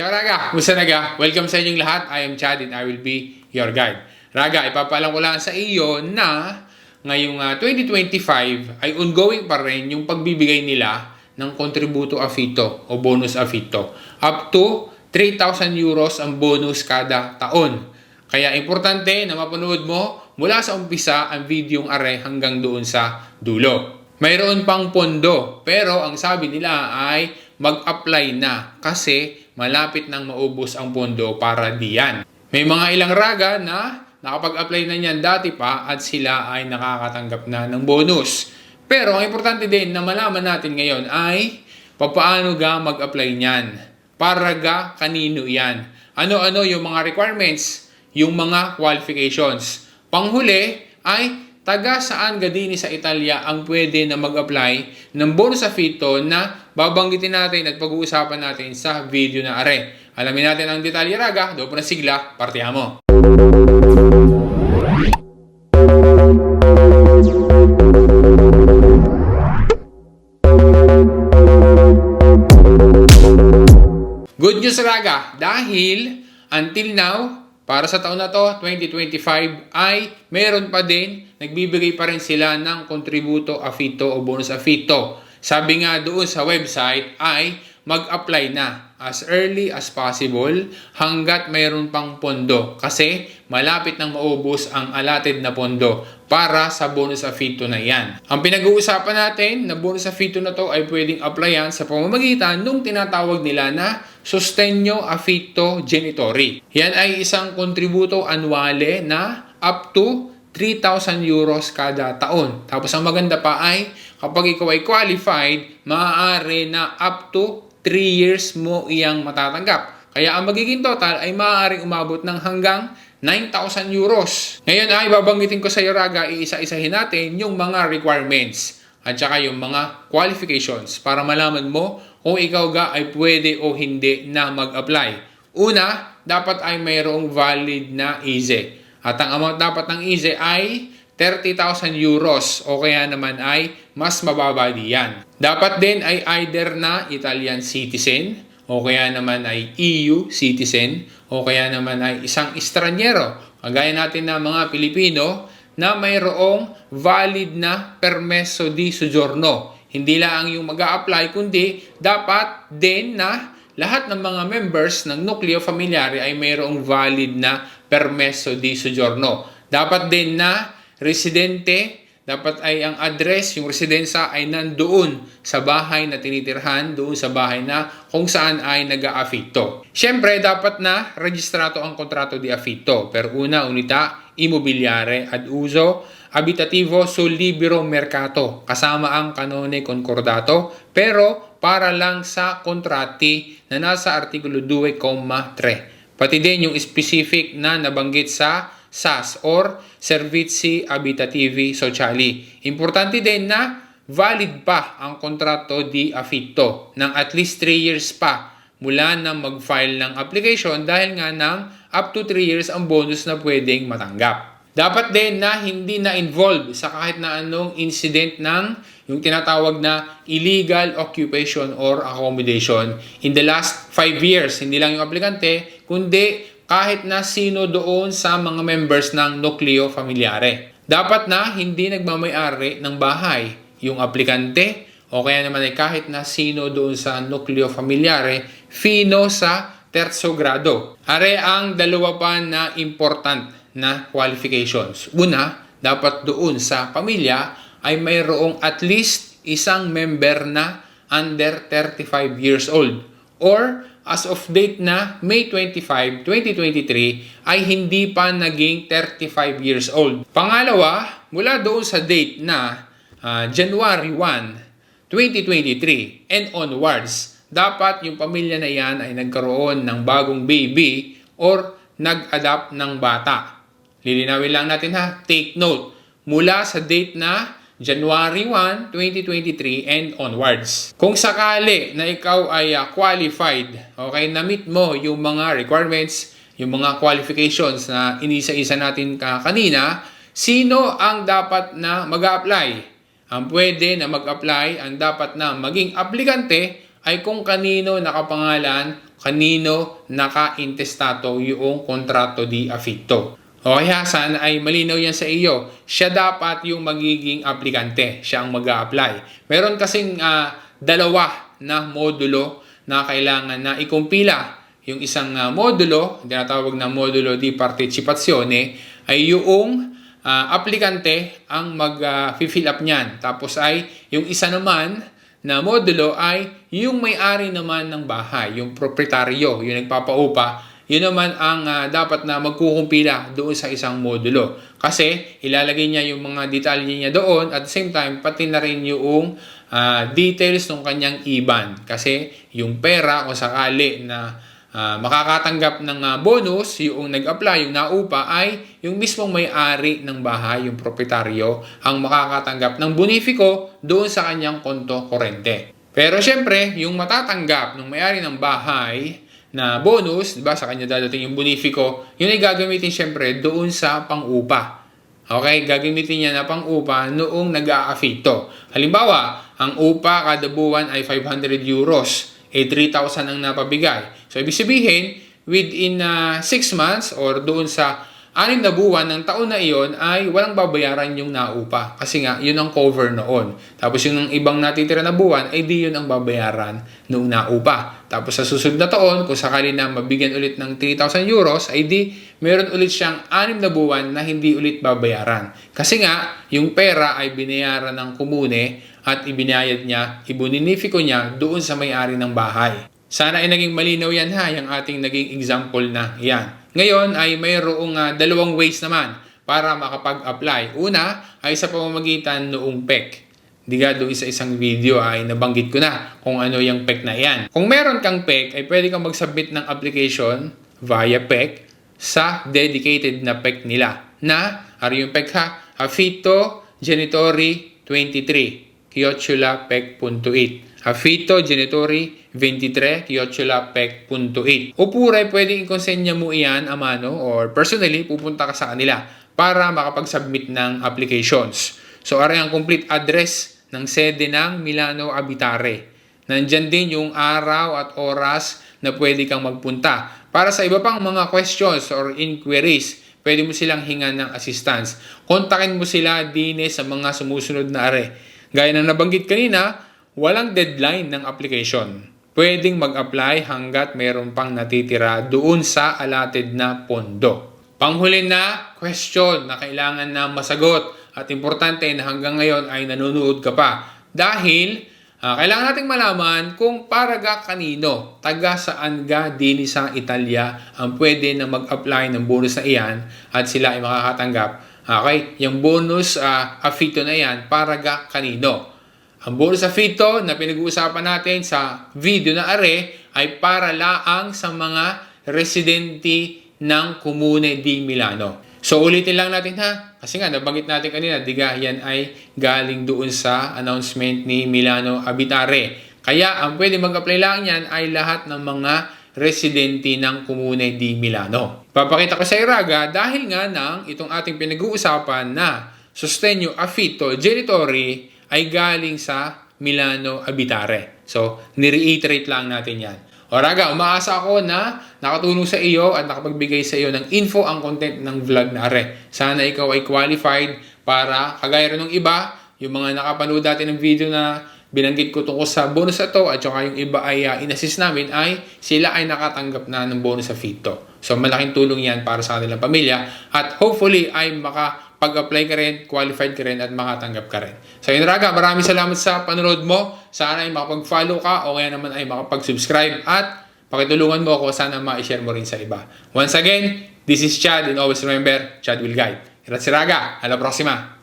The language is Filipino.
Ciao Raga! Musta naga? Welcome sa inyong lahat. I am Chad and I will be your guide. Raga, ipapaalam ko lang sa iyo na ngayong ah, 2025 ay ongoing pa rin yung pagbibigay nila ng kontributo afito o bonus afito. Up to 3,000 euros ang bonus kada taon. Kaya importante na mapanood mo mula sa umpisa ang videong are hanggang doon sa dulo. Mayroon pang pondo, pero ang sabi nila ay mag-apply na kasi malapit nang maubos ang pondo para diyan. May mga ilang raga na nakapag-apply na niyan dati pa at sila ay nakakatanggap na ng bonus. Pero ang importante din na malaman natin ngayon ay papaano ga mag-apply niyan. Para ga kanino yan. Ano-ano yung mga requirements, yung mga qualifications. Panghuli ay taga saan gadini sa Italia ang pwede na mag-apply ng bonus afito na babanggitin natin at pag-uusapan natin sa video na are. Alamin natin ang detalye raga, po na sigla, partiyamo. Good news raga dahil until now para sa taon na to 2025 ay meron pa din nagbibigay pa rin sila ng kontributo afito o bonus afito. Sabi nga doon sa website ay mag-apply na as early as possible hanggat mayroon pang pondo kasi malapit nang maubos ang allotted na pondo para sa bonus afito na yan. Ang pinag-uusapan natin na bonus afito na to ay pwedeng applyan sa pamamagitan nung tinatawag nila na Sostegno Affitto Genitori. Yan ay isang kontributo annuale na up to 3,000 euros kada taon. Tapos ang maganda pa ay kapag ikaw ay qualified, maaari na up to 3 years mo iyang matatanggap. Kaya ang magiging total ay maaaring umabot ng hanggang 9,000 euros. Ngayon ay babanggitin ko sa iyo Raga, iisa-isahin natin yung mga requirements at saka yung mga qualifications para malaman mo kung ikaw ga ay pwede o hindi na mag-apply. Una, dapat ay mayroong valid na EASE. At ang amount dapat ng EASE ay 30,000 euros o kaya naman ay mas mababa diyan. Dapat din ay either na Italian citizen o kaya naman ay EU citizen o kaya naman ay isang estranyero. Kagaya natin na mga Pilipino na mayroong valid na permeso di soggiorno. Hindi lang yung mag apply kundi dapat din na lahat ng mga members ng nucleo familiare ay mayroong valid na permeso di soggiorno. Dapat din na residente, dapat ay ang address, yung residensya ay nandoon sa bahay na tinitirhan, doon sa bahay na kung saan ay nag-aafito. Siyempre, dapat na registrato ang kontrato di affitto per una unità immobiliare ad uso abitativo sul libero mercato kasama ang kanone concordato pero para lang sa kontrati na nasa artikulo 2,3. Pati din yung specific na nabanggit sa SAS or Servizi Abitativi Sociali. Importante din na valid pa ang kontrato di affitto ng at least 3 years pa mula na mag-file ng application dahil nga ng up to 3 years ang bonus na pwedeng matanggap. Dapat din na hindi na involved sa kahit na anong incident ng yung tinatawag na illegal occupation or accommodation in the last 5 years. Hindi lang yung aplikante, kundi kahit na sino doon sa mga members ng nucleo familiare. Dapat na hindi nagmamayari ng bahay yung aplikante o kaya naman ay kahit na sino doon sa nucleo familiare fino sa terzo grado. Are ang dalawa pa na important na qualifications. Una, dapat doon sa pamilya ay mayroong at least isang member na under 35 years old or as of date na May 25, 2023 ay hindi pa naging 35 years old. Pangalawa, mula doon sa date na uh, January 1, 2023 and onwards, dapat yung pamilya na yan ay nagkaroon ng bagong baby or nag-adapt ng bata. Lilinawin lang natin ha, take note, mula sa date na January 1, 2023 and onwards. Kung sakali na ikaw ay uh, qualified, okay, na-meet mo yung mga requirements, yung mga qualifications na inisa-isa natin ka kanina, sino ang dapat na mag-apply? Ang pwede na mag-apply, ang dapat na maging aplikante ay kung kanino nakapangalan kanino naka-intestato yung kontrato di affitto. Okay ha, sana ay malinaw yan sa iyo. Siya dapat yung magiging aplikante. Siya ang mag apply Meron kasing ah, dalawa na modulo na kailangan na ikumpila. Yung isang ah, modulo, tinatawag na modulo di partecipazione, ay yung ah, aplikante ang mag-fill up niyan. Tapos ay yung isa naman na modulo ay yung may-ari naman ng bahay, yung proprietaryo, yung nagpapaupa, yun naman ang ah, dapat na magkukumpila doon sa isang modulo. Kasi ilalagay niya yung mga detalye niya doon at the same time pati na rin yung ah, details ng kanyang IBAN. Kasi yung pera kung sakali na ah, makakatanggap ng ah, bonus, yung nag-apply, yung naupa ay yung mismong may-ari ng bahay, yung proprietaryo, ang makakatanggap ng bonifiko doon sa kanyang konto korente. Pero syempre, yung matatanggap ng may-ari ng bahay na bonus, di ba, sa kanya dadating yung bonifiko, yun ay gagamitin syempre doon sa pang-upa. Okay, gagamitin niya na pang-upa noong nag-aafito. Halimbawa, ang upa kada buwan ay 500 euros, eh 3,000 ang napabigay. So, ibig sabihin, within 6 months or doon sa anim na buwan ng taon na iyon ay walang babayaran yung naupa. Kasi nga, yun ang cover noon. Tapos yung ibang natitira na buwan, ay di yun ang babayaran noong naupa. Tapos sa susunod na taon, kung sakali na mabigyan ulit ng 3,000 euros, ay di meron ulit siyang anim na buwan na hindi ulit babayaran. Kasi nga, yung pera ay binayaran ng komune at ibinayad niya, ibuninifiko niya doon sa may-ari ng bahay. Sana ay naging malinaw yan ha, yung ating naging example na yan. Ngayon ay mayroong uh, dalawang ways naman para makapag-apply. Una ay sa pamamagitan noong PEC. Diga doon sa isang video ay nabanggit ko na kung ano yung PEC na yan. Kung meron kang PEC ay pwede kang mag-submit ng application via PEC sa dedicated na PEC nila na, ari yung PEC ha, Afito Genitori 23, Kiochula PEC.8. Afito Genitori 23, Kiochula PEC.8. Oppure, pwedeng ikonsenya mo iyan a mano or personally, pupunta ka sa kanila para makapag-submit ng applications. So, ari ang complete address ng sede ng Milano Abitare. Nandyan din yung araw at oras na pwede kang magpunta. Para sa iba pang mga questions or inquiries, pwede mo silang hingan ng assistance. Kontakin mo sila din sa mga sumusunod na are. Gaya ng nabanggit kanina, walang deadline ng application. Pwedeng mag-apply hanggat mayroon pang natitira doon sa allotted na pondo. Panghuli na question na kailangan na masagot at importante na hanggang ngayon ay nanonood ka pa. Dahil uh, kailangan nating malaman kung para ga kanino, taga saan ga dini sa Italia ang pwede na mag-apply ng bonus na iyan at sila ay makakatanggap. Okay, yung bonus uh, affito na yan para ga kanino. Ang bonus sa fito na pinag-uusapan natin sa video na are ay para laang sa mga residente ng Comune di Milano. So ulitin lang natin ha, kasi nga nabanggit natin kanina, diga yan ay galing doon sa announcement ni Milano Abitare. Kaya ang pwede mag-apply lang yan ay lahat ng mga residente ng Comune di Milano. Papakita ko sa Iraga dahil nga ng itong ating pinag-uusapan na Sostegno Affitto Genitori ay galing sa Milano Abitare. So, nireiterate lang natin yan. O raga, umaasa ako na nakatulong sa iyo at nakapagbigay sa iyo ng info ang content ng vlog na are. Sana ikaw ay qualified para kagaya rin ng iba, yung mga nakapanood dati ng video na binanggit ko tungkol sa bonus na to at saka yung iba ay uh, inassist namin ay sila ay nakatanggap na ng bonus sa feed to. So malaking tulong yan para sa kanilang pamilya at hopefully ay makapag-apply ka rin, qualified ka rin at makatanggap ka rin. So yun Raga, maraming salamat sa panonood mo. Sana ay makapag-follow ka o kaya naman ay makapag-subscribe at pakitulungan mo ako sana ma-share mo rin sa iba. Once again, this is Chad and always remember, Chad will guide. Grazie Raga, alla prossima!